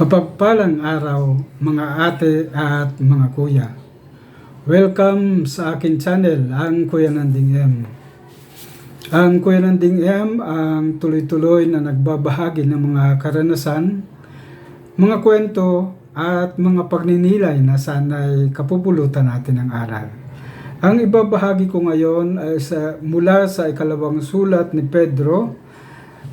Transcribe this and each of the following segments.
Mapagpalang araw mga ate at mga kuya. Welcome sa akin channel, ang Kuya Nanding M. Ang Kuya Nanding M ang tuloy-tuloy na nagbabahagi ng mga karanasan, mga kwento at mga pagninilay na sana'y kapupulutan natin ng aral. Ang ibabahagi ko ngayon ay sa, mula sa ikalawang sulat ni Pedro,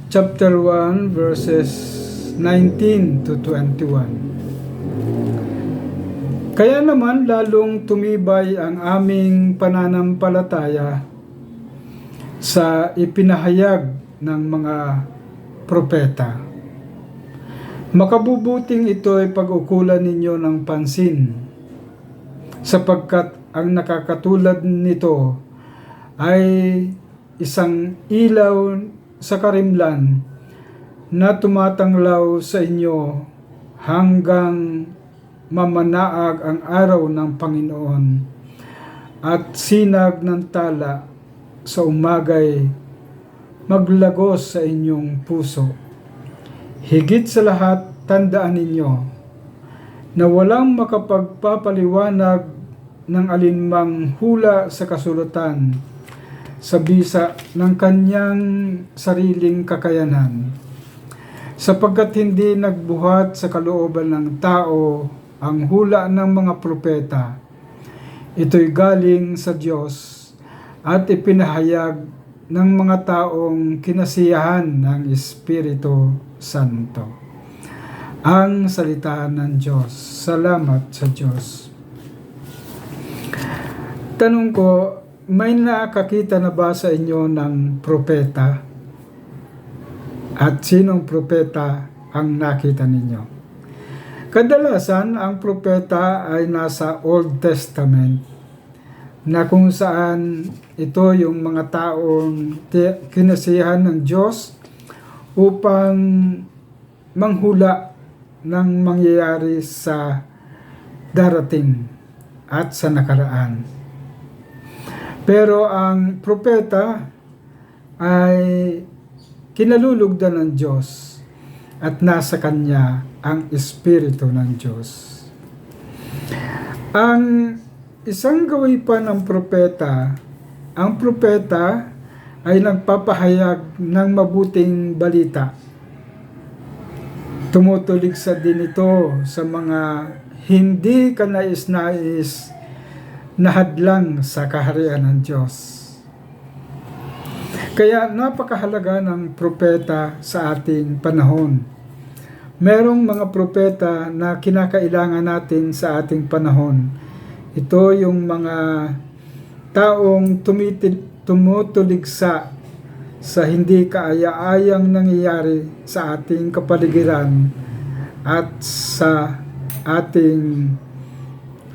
chapter 1 verses 19 to 21. Kaya naman lalong tumibay ang aming pananampalataya sa ipinahayag ng mga propeta. Makabubuting ito ay pag-ukulan ninyo ng pansin sapagkat ang nakakatulad nito ay isang ilaw sa karimlan na tumatanglaw sa inyo hanggang mamanaag ang araw ng Panginoon at sinag ng tala sa umagay maglagos sa inyong puso. Higit sa lahat, tandaan ninyo na walang makapagpapaliwanag ng alinmang hula sa kasulatan sa bisa ng kanyang sariling kakayanan sapagkat hindi nagbuhat sa kalooban ng tao ang hula ng mga propeta. Ito'y galing sa Diyos at ipinahayag ng mga taong kinasiyahan ng Espiritu Santo. Ang salita ng Diyos. Salamat sa Diyos. Tanong ko, may nakakita na ba sa inyo ng propeta? At sinong propeta ang nakita ninyo? Kadalasan, ang propeta ay nasa Old Testament na kung saan ito yung mga taong kinasihan ng Diyos upang manghula ng mangyayari sa darating at sa nakaraan. Pero ang propeta ay kinalulugdan ng Diyos at nasa kanya ang Espiritu ng Diyos. Ang isang gawi pa ng propeta, ang propeta ay nagpapahayag ng mabuting balita. Tumutulig sa din ito sa mga hindi ka nais-nais na hadlang sa kaharian ng Diyos. Kaya napakahalaga ng propeta sa ating panahon. Merong mga propeta na kinakailangan natin sa ating panahon. Ito yung mga taong tumitil, tumutuligsa sa hindi kaaya-ayang nangyayari sa ating kapaligiran at sa ating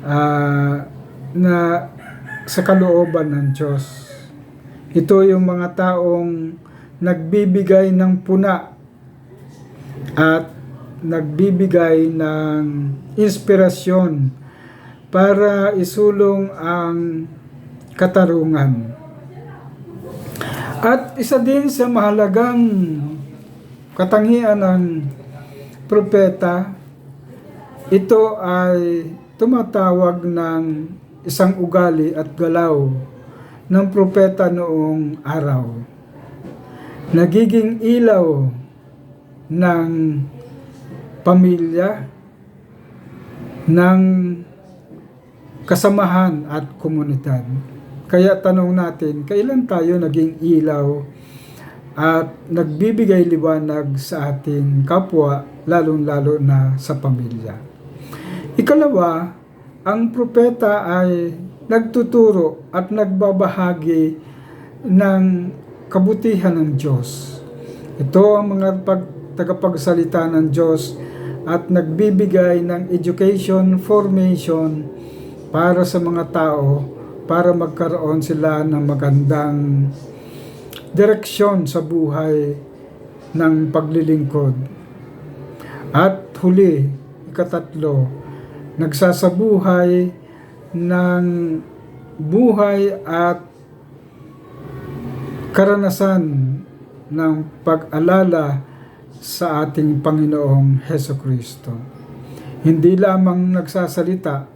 uh, na sa kalooban ng Diyos. Ito yung mga taong nagbibigay ng puna at nagbibigay ng inspirasyon para isulong ang katarungan. At isa din sa mahalagang katangian ng propeta, ito ay tumatawag ng isang ugali at galaw ng propeta noong araw. Nagiging ilaw ng pamilya, ng kasamahan at komunidad. Kaya tanong natin, kailan tayo naging ilaw at nagbibigay liwanag sa ating kapwa, lalong-lalo na sa pamilya. Ikalawa, ang propeta ay nagtuturo at nagbabahagi ng kabutihan ng Diyos. Ito ang mga pag, tagapagsalita ng Diyos at nagbibigay ng education, formation para sa mga tao para magkaroon sila ng magandang direksyon sa buhay ng paglilingkod. At huli, ikatatlo, nagsasabuhay ng buhay at karanasan ng pag-alala sa ating Panginoong Heso Kristo. Hindi lamang nagsasalita,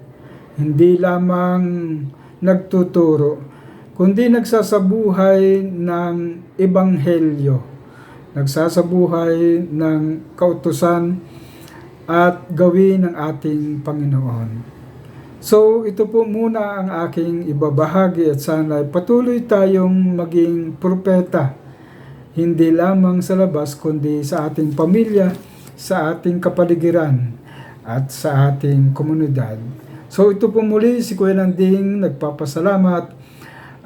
hindi lamang nagtuturo, kundi nagsasabuhay ng ebanghelyo, nagsasabuhay ng kautusan at gawin ng ating Panginoon. So, ito po muna ang aking ibabahagi at sana patuloy tayong maging propeta. Hindi lamang sa labas, kundi sa ating pamilya, sa ating kapaligiran, at sa ating komunidad. So, ito po muli si Kuya Nanding nagpapasalamat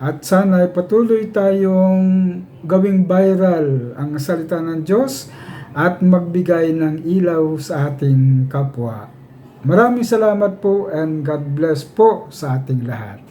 at sana patuloy tayong gawing viral ang salita ng Diyos at magbigay ng ilaw sa ating kapwa. Maraming salamat po and God bless po sa ating lahat.